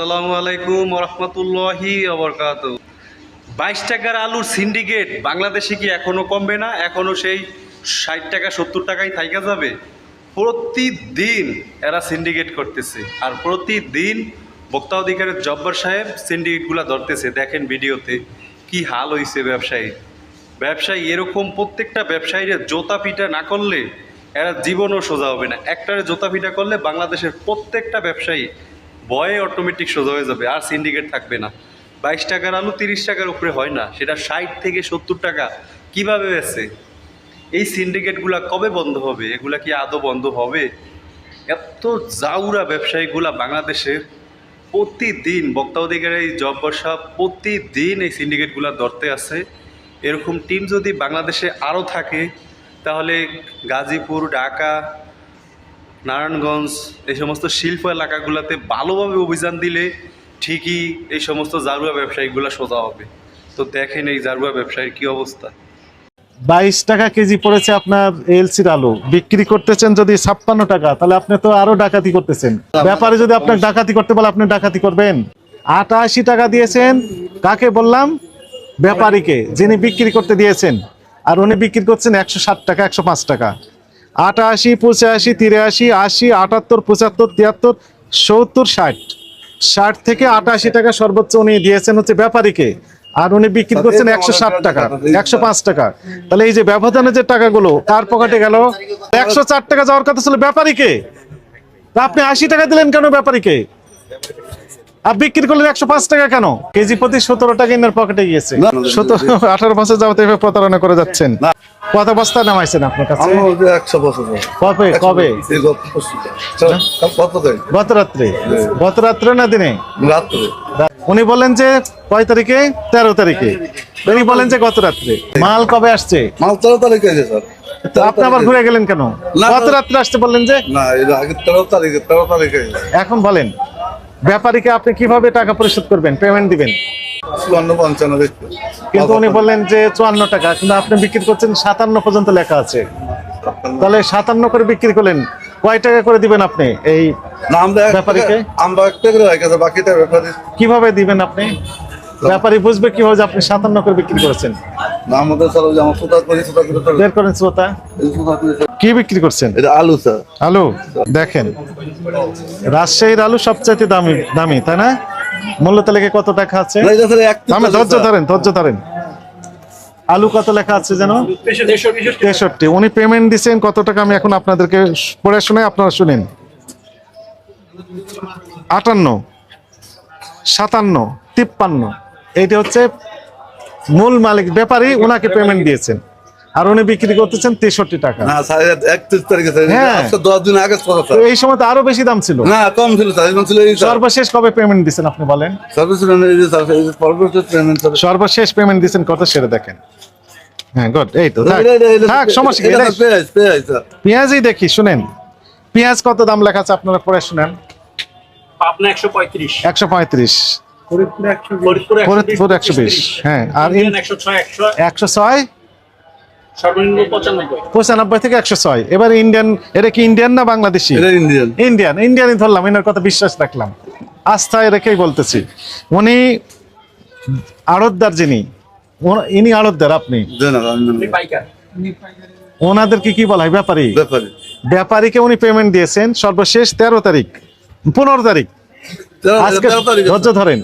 আসসালামু আলাইকুম রহমতুল্লাহি আবরকাত বাইশ টাকার আলুর সিন্ডিকেট বাংলাদেশে কি এখনও কমবে না? এখনও সেই ষাট টাকা, সত্তর টাকায় থাইকা যাবে? প্রতিদিন এরা সিন্ডিকেট করতেছে। আর প্রতিদিন বক্তা অধিকারের জব্বর সাহেব সিন্ডিকেটগুলো ধরতেছে। দেখেন ভিডিওতে কি হাল হয়েছে ব্যবসায়ী। ব্যবসায়ী এরকম প্রত্যেকটা ব্যবসায়ীরা জোতা পিটা না করলে এরা জীবনও সোজা হবে না। একটারে জোতা পিটা করলে বাংলাদেশের প্রত্যেকটা ব্যবসায়ী ভয়ে অটোমেটিক সোজা হয়ে যাবে, আর সিন্ডিকেট থাকবে না। বাইশ টাকার আলু তিরিশ টাকার উপরে হয় না, সেটা ষাট থেকে সত্তর টাকা। কীভাবে বেছে এই সিন্ডিকেটগুলা কবে বন্ধ হবে? এগুলা কি আদৌ বন্ধ হবে? এত জাউরা ব্যবসায়ীগুলা বাংলাদেশের প্রতিদিন, বক্তা অধিকার এই জব বর্ষা প্রতিদিন এই সিন্ডিকেটগুলা ধরতে আছে। এরকম টিম যদি বাংলাদেশে আরও থাকে, তাহলে গাজীপুর, ঢাকা নারায়ণগঞ্জ, এই সমস্ত শিল্প এলাকাগুলোতে ভালোভাবে অভিযান দিলে ঠিকই এই সমস্ত জারুয়া ব্যবসায়ীগুলো সোজা হবে। তো দেখেন এই জারুয়া ব্যবসায়ীর কি অবস্থা। বাইশ টাকা কেজি পড়েছে আপনার এলসির আলু। বিক্রি করতেছেন যদি ছাপ্পান্ন টাকা, তাহলে আপনি তো আরও ডাকাতি করতেছেন। ব্যাপারে যদি আপনাকে ডাকাতি করতে বলে, আপনি ডাকাতি করবেন। আটাশি টাকা দিয়েছেন, কাকে বললাম? ব্যাপারীকে, যিনি বিক্রি করতে দিয়েছেন। আর উনি বিক্রি করছেন একশো ষাট টাকা, একশো পাঁচ টাকা। আটাশি পঁচাশি তিরাশি আশি আটাত্তর পঁচাত্তর তিয়াত্তর সত্তর ষাট। ষাট থেকে আটাশি টাকা সর্বোচ্চ উনি দিয়েছেন হচ্ছে ব্যাপারীকে। আর উনি বিক্রি করছেন একশো ষাট টাকা একশো পাঁচ টাকা। তাহলে এই যে ব্যবধানে যে টাকাগুলো কার পকেটে গেল একশো চার টাকা যাওয়ার কথা ছিল ব্যাপারীকে। তা আপনি আশি টাকা দিলেন কেন ব্যাপারীকে? আর বিক্রি করলেন একশো পাঁচ টাকা কেন? কেজি প্রতি সতেরো টাকা ইনার পকেটে গিয়েছে। সতেরো আঠারো বছর যাবত প্রতারণা করে যাচ্ছেন। কত বস্তা নামাইছেন আপনার কাছে? একশো বছর কবে? কবে? গত দিন? রাত্রে গত রাত্রে না দিনে? রাত্রে। উনি বলেন যে কয় তারিখে? তেরো তারিখে। উনি বলেন যে গত রাত্রে মাল কবে আসছে? মাল তেরো তারিখে স্যার। আপনি আবার ঘুরে গেলেন কেন? গত রাত্রে আসতে বললেন যে? না তেরো তারিখে তেরো তারিখে এখন বলেন। ব্যাপারীকে আপনি কীভাবে টাকা পরিশোধ করবেন? পেমেন্ট দিবেন? চুয়ান্ন পঞ্চান্ন কিন্তু উনি বললেন যে চুয়ান্ন টাকা কিন্তু আপনি বিক্রি করছেন সাতান্ন পর্যন্ত লেখা আছে। তাহলে সাতান্ন করে বিক্রি করলেন কয় টাকা করে দিবেন আপনি এই ব্যাপারীকে? আমরা একটা করে রেখে বাকিটা ব্যাপারে কীভাবে দিবেন আপনি? ব্যাপারী বুঝবে কীভাবে আপনি সাতান্ন করে বিক্রি করেছেন। বের করেন শ্রোতা। কি বিক্রি করছেন? এটা আলু স্যার। আলু? দেখেন। রাজশাহীর আলু সবচাইতে দামি দামি তাই না? মূল্য তালিকায় কত টাকা আছে, ধৈর্য ধরেন ধৈর্য ধরেন। আলু কত লেখা আছে যেন? তেষট্টি। উনি পেমেন্ট দিচ্ছেন কত টাকা আমি এখন আপনাদেরকে পড়ে শুনে আপনারা শুনেন। আটান্ন সাতান্ন তিপ্পান্ন। এইটা হচ্ছে মূল মালিক ব্যাপারী ওনাকে পেমেন্ট দিয়েছেন। আর উনি বিক্রি করতেছেন তেষট্টি টাকা। হ্যাঁ। এই সময় তো আরও বেশি দাম ছিল। না কম ছিল স্যার এখন ছিল এই স্যার। সর্বশেষ কবে পেমেন্ট দিচ্ছেন আপনি বলেন? সর্বশেষ পেমেন্ট দিচ্ছেন কত সেটা দেখেন। হ্যাঁ গুড এই তো থাক। সমস্যা। পেঁয়াজই দেখি শুনেন। পেঁয়াজ কত দাম লেখা আছে আপনারা পড়ে শুনেন? পাবনা একশো পঁয়ত্রিশ। একশো পঁয়ত্রিশ। ফরিদপুর একশো বিশ। হ্যাঁ আর একশো ছয় পঁচানব্বই। থেকে একশো ছয়। এবার ইন্ডিয়ান এটা কি ইন্ডিয়ান না বাংলাদেশি? ইন্ডিয়ান। ইন্ডিয়ান ইন্ডিয়ানই ধরলাম এনার কথা বিশ্বাস রাখলাম। আস্থায় রেখেই বলতেছি। উনি আড়তদার যিনি ইনি আড়তদার আপনি? ওনাদেরকে কি বলা হয়? ব্যাপারী? ব্যাপারীকে উনি পেমেন্ট দিয়েছেন সর্বশেষ তেরো তারিখ পনেরো তারিখ তেরো- আজকে তেরো তারিখে, ধৈর্য ধরেন।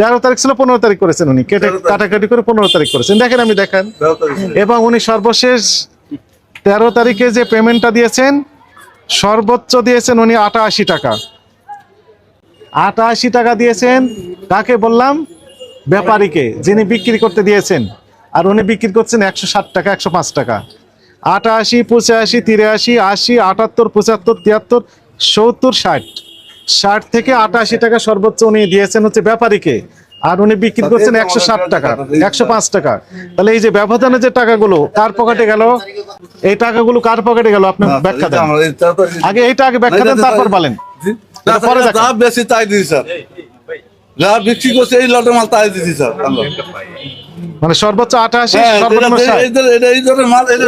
তেরো তারিখ। ছিল পনেরো তারিখ করেছেন উনি। কেটে কাটাকাটি করে পনেরো তারিখ করেছেন। দেখেন আমি দেখান। এবং উনি সর্বশেষ তেরো তারিখে যে পেমেন্টটা দিয়েছেন সর্বোচ্চ দিয়েছেন উনি আটাশি টাকা। আটাশি টাকা দিয়েছেন কাকে বললাম? ব্যাপারীকে যিনি বিক্রি করতে দিয়েছেন। আর উনি বিক্রি করছেন একশো ষাট টাকা একশো পাঁচ টাকা। আটাশি পঁচাশি তিরাশি আশি আটাত্তর পঁচাত্তর তিয়াত্তর সত্তর ষাট। ষাট থেকে আটাশি টাকা সর্বোচ্চ উনি দিয়েছেন হচ্ছে ব্যাপারীকে। আর উনি বিক্রি করছেন একশো ষাট টাকা একশো পাঁচ টাকা। তাহলে এই যে ব্যবধানে যে টাকাগুলো কার পকেটে গেল? এই টাকাগুলো কার পকেটে গেল? আপনি ব্যাখ্যা দেন। আগে এইটা আগে ব্যাখ্যা দেন তারপর বলেন। পরে বেশি তাই দিই স্যার যা বিক্রি করছে এই লটের মাল তাই দিছি স্যার। মানে সর্বোচ্চ আটাশি হ্যাঁ,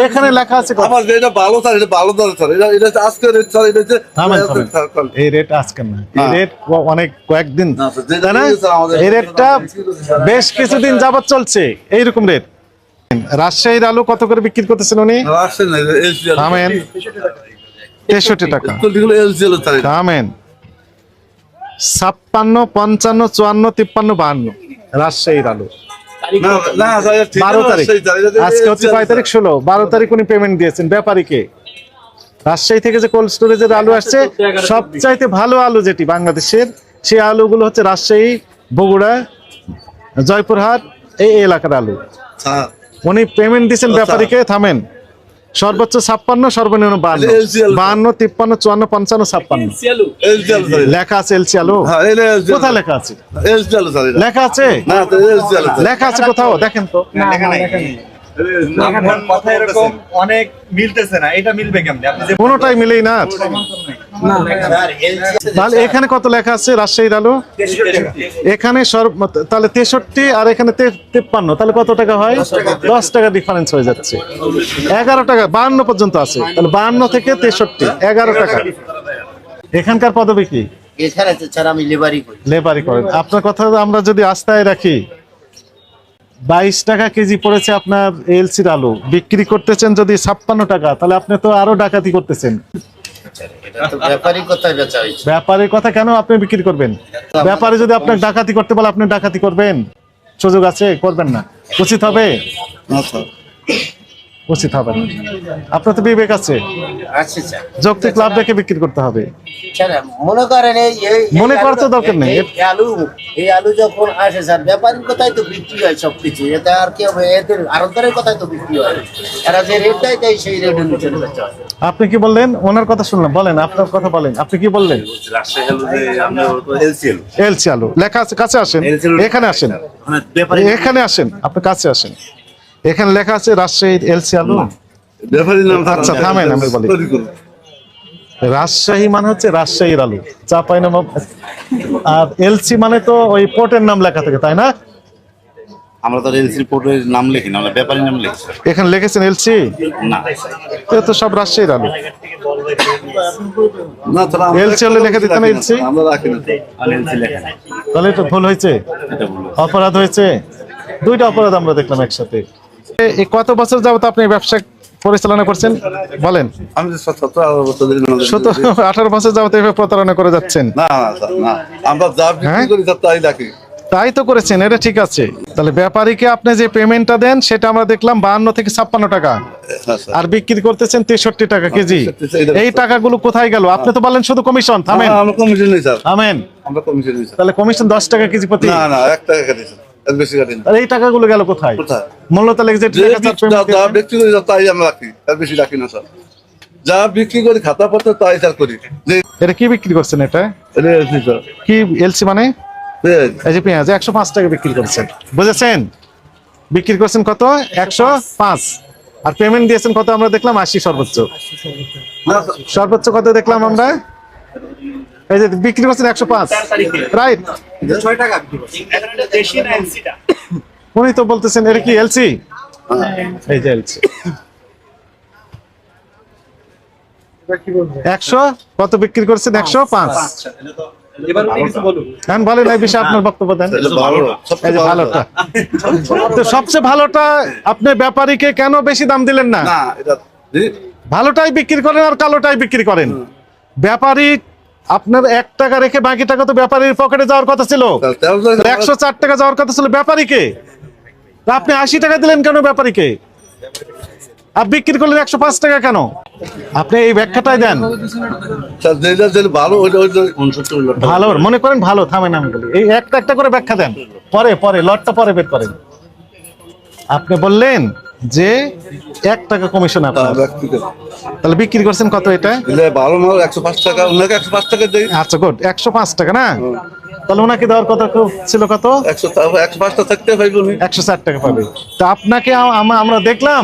এখানে লেখা আছে আমার যেটা ভালো স্যার এটা ভালো দরে স্যার। এটা এটা হচ্ছে রেট স্যার এটা হচ্ছে থামেন, এটা থামেন। Sir, sir. এই রেট আজকে না। এই হ্যাঁ। রেট অনেক কয়েকদিন। এই রেটটা বেশ কিছুদিন যাবত চলছে। এইরকম রেট রাজশাহীর আলু কত করে বিক্রি করতেছেন উনি? থামেন। তেষট্টি টাকা। থামেন। ছাপ্পান্ন পঞ্চান্ন চুয়ান্ন তিপ্পান্ন বাহান্ন। রাজশাহীর আলু। বারো তারিখ। আজকে হচ্ছে কয় তারিখ ষোলো বারো তারিখ উনি পেমেন্ট দিয়েছেন ব্যাপারীকে। রাজশাহী থেকে যে কোল্ড স্টোরেজের আলু আসছে সবচাইতে ভালো আলু যেটি বাংলাদেশের সেই আলুগুলো হচ্ছে রাজশাহী বগুড়া জয়পুরহাট এই এলাকার আলু। উনি পেমেন্ট দিয়েছেন। ব্যাপারীকে থামেন। সর্বোচ্চ ছাপ্পান্ন সর্বনিম্ন বান্ন। বান্ন তিপ্পান্ন চুয়ান্ন পঞ্চান্ন ছাপ্পান্ন। লেখা আছে এলসি আলু হ্যাঁ, কোথায় লেখা আছে। লেখা আছে। লেখা আছে কোথাও? দেখেন তো। আপনার কথা এরকম অনেক মিলতেছে না। এটা মিলবে কেমনে? কোনোটাই মিলেই না। তাহলে এখানে কত লেখা আছে রাজশাহীর আলু এখানে সর্ব তাহলে তেষট্টি আর এখানে তিপ্পান্ন তাহলে কত টাকা হয়? দশ টাকা। ডিফারেন্স হয়ে যাচ্ছে। এগারো টাকা বাহান্ন পর্যন্ত আছে। তাহলে বাহান্ন থেকে তেষট্টি এগারো টাকা। এখানকার পদবি কি? এছাড়া ছাড়া আমি লেবারি করি। লেবারি করেন। আপনার কথা আমরা যদি আস্থায় রাখি বাইশ টাকা কেজি পড়েছে আপনার এলসির আলু। বিক্রি করতেছেন যদি ছাপ্পান্ন টাকা তাহলে আপনি তো আরও ডাকাতি করতেছেন। ব্যাপারের কথা কেন আপনি বিক্রি করবেন? ব্যাপারে যদি আপনার ডাকাতি করতে বলে আপনি ডাকাতি করবেন? সুযোগ আছে? করবেন না। উচিত হবে। উচিত হবে না। আপনার তো বিবেক আছে। আচ্ছা স্যার যৌক্তিক লাভ রেখে বিক্রি করতে হবে। মনে করেন এই মনে করার তো দরকার নেই। আলু এই আলু যখন আসে স্যার ব্যাপারীর কোথায় তো বিক্রি হয় সবকিছু। এটা আর কি হবে? এদের আরতদারের কোথায় তো বিক্রি হয়। এরা যে রেটটাই দেয় সেই রেটের নিচে বেচা হয় আপনি কি বললেন? ওনার কথা শুনলাম। বলেন আপনার কথা বলেন। আপনি কি বললেন? এলসি আলু। লেখা আছে কাছে আসেন। এখানে আসেন। এখানে আসেন। আপনি কাছে আসেন। এখানে লেখা আছে রাজশাহীর এলসি আলু। ব্যাপারীর নাম আচ্ছা, থামেন, আমি বলি। রাজশাহী মানে হচ্ছে রাজশাহীর আলু। চাপাই নাম আর এলসি মানে তো ওই পোর্টের নাম লেখা থাকে তাই না? আমরা তো রেলসি রিপোর্টের নাম লিখি না আমরা ব্যাপারীর নাম লিখছি এখানে লিখেছেন এলসি না। তো সব রাজশাহীর আলু। না, লেখা দিতে না, আমরা রাখি না, স্যার। লেখা তাহলে এটা ভুল হয়েছে? অপরাধ হয়েছে? দুইটা অপরাধ আমরা দেখলাম একসাথে। এই কত বছর যাবত আপনি ব্যবসা পরিচালনা করছেন? বলেন। আমি আঠারো বছর যাবত এভাবে প্রতারণা করে যাচ্ছেন? না না না আমরা যা বিক্রি হ্যাঁ? করি তাই রাখি তাই তো করেছেন এটা ঠিক আছে। তাহলে ব্যাপারীকে আপনি যে পেমেন্টটা দেন সেটা আমরা দেখলাম বাহান্ন থেকে ছাপ্পান্ন টাকা। হ্যাঁ আর বিক্রি করতেছেন তেষট্টি টাকা কেজি। এই টাকাগুলো কোথায় গেল? আপনি তো বলেন শুধু কমিশন থামেন। হ্যাঁ, আমরা কমিশন নেই স্যার। থামেন। তাহলে কমিশন দশ টাকা কেজি প্রতি। না না এক টাকা এই টাকাগুলো গেল কোথায়? করি তাই আমরা রাখি বেশি রাখি না স্যার। যা বিক্রি করি খাতা পত্র তাই স্যার করি। এটা কি বিক্রি করছেন এটা? কি এলসি মানে? পেঁয়াজ। এই যে পেঁয়াজ একশো পাঁচ টাকা বিক্রি করছেন। বুঝেছেন? বিক্রি করছেন কত? একশো পাঁচ। আর পেমেন্ট দিয়েছেন কত? আমরা দেখলাম আশি সর্বোচ্চ। সর্বোচ্চ কত দেখলাম আমরা? এই যে বিক্রি করছেন একশো পাঁচ। রাইট ছয় টাকা উনি তো বলতেছেন এটা কি এলসি এই যে এলসি একশো? কত বিক্রি করছেন? একশো? পাঁচ। এবার উনি কিছু বলুন এখন বলেন এই বিষয়ে আপনার বক্তব্য দেন। এটা ভালো এই সবচেয়ে ভালোটা। তো সবচেয়ে ভালোটা আপনি ব্যাপারীকে কেন বেশি দাম দিলেন না? না এটা জি, ভালোটাই বিক্রি করেন আর কালোটাই বিক্রি করেন। ব্যাপারী আপনার এক টাকা রেখে বাকি টাকা তো ব্যাপারীর পকেটে যাওয়ার কথা ছিল। একশো চার টাকা যাওয়ার কথা ছিল ব্যাপারীকে। আপনি আশি টাকা দিলেন কেন ব্যাপারীকে? আর বিক্রি করলেন একশো পাঁচ টাকা কেন? আপনি এই ব্যাখ্যাটাই দেন। ভালো মনে করেন ভালো থামেন আমি বলি। এই একটা একটা করে ব্যাখ্যা দেন। পরে পরে লটটা পরে বের করেন। আপনি বললেন যে এক টাকা কমিশন আপনার। হ্যাঁ, তাহলে বিক্রি করছেন কত এটা? ভালো মাল একশো পাঁচ টাকা ওনাকে একশো পাঁচ টাকা দেয় আচ্ছা গুড একশো পাঁচ টাকা না? তাহলে ওনাকে দেওয়ার কথা ছিল কত? একশো পাঁচটা থাকতে পাইব একশো ষাট টাকা পাবে। তা আপনাকে আমরা দেখলাম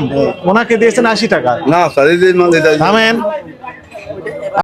ওনাকে দিয়েছেন আশি টাকা। না স্যার এই থামেন।